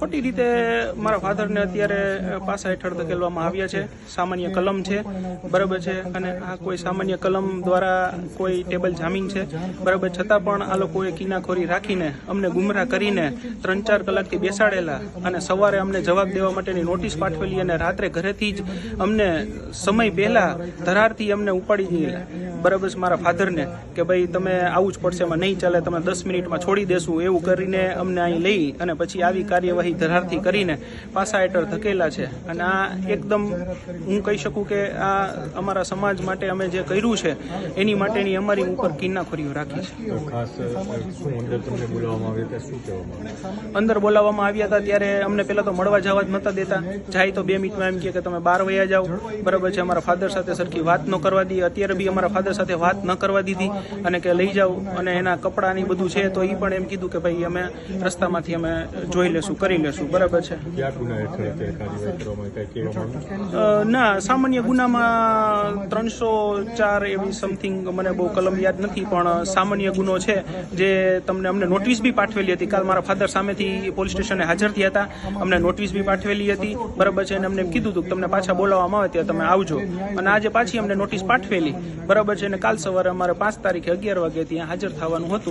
ખોટી રીતે મારા ફાધરને અત્યારે પાસા હેઠળ ધકેલવામાં આવ્યા છે. સામાન્ય કલમ છે, બરાબર છે. અને આ કોઈ સામાન્ય કલમ દ્વારા કોઈ ટેબલ જામીન છે. બરાબર, છતાં પણ આ લોકોએ કિનાખોરી રાખીને, અમને ગુમરાહ કરીને ત્રણ ચાર કલાકથી બેસાડેલા અને સવારે અમને જવાબ દેવા માટેની નોટિસ પાઠવેલી અને રાત્રે ઘરેથી જ અમને સમય પહેલાં ધરારથી અમને ઉપાડી દીધેલા. બરાબર છે મારા ફાધરને કે ભાઈ તમે આવું જ પડશે, એમાં નહીં ચાલે, તમે દસ મિનિટમાં છોડી દેશું, એવું કરીને અમને અહીં લઈ અને પછી આવી કાર્યવાહી ધરારથી કરીને પાસા હેઠળ ધકેલા છે. અને આ એકદમ હું કહી શકું કે આ અમારા સમાજ માટે અમે જે કર્યું છે એની માટેની અમારી ઉપર કિન્નાખોરીઓ રાખી છે. અંદર બોલાવવામાં આવ્યું હતા ત્યારે અમને પહેલાં તો મળવા જવા જ નતા દેતા. જાય તો બે મિનિટમાં એમ કહે કે તમે બાર વયા જાઓ. બરાબર છે અમારા ફાધર સાથે સરખી વાત ન કરવા દી. અત્યારે બી અમારા ફાધર સાથે વાત ન કરવા દીધી અને કે લઈ જાઓ. અને એના કપડાની બધું છે તો એ પણ એમ કીધું કે ભાઈ અમે રસ્તામાંથી અમે જોઈ લેશું કરી લેશું બરાબર છે. ના સામાન્ય ગુનામાં ત્રણસો ચાર એવી સમથિંગ મને બહુ કલમ યાદ નથી પણ સામાન્ય ગુનો છે જે તમને અમને નોટિસ બી પાઠવેલી હતી. કાલ મારા ફાધર સામેથી પોલીસ સ્ટેશને હાજર થયા હતા. અમને નોટિસ બી પાઠવેલી હતી. બરાબર છે અને અમને એમ કીધું હતું કે તમને પાછા બોલાવવામાં આવે ત્યાં તમે આવજો. અને આજે પાછી અમને નોટિસ પાઠવેલી. બરાબર છે અને કાલ સવારે અમારે પાંચ તારીખે અગિયાર વાગે ત્યાં હાજર થવાનું હતું.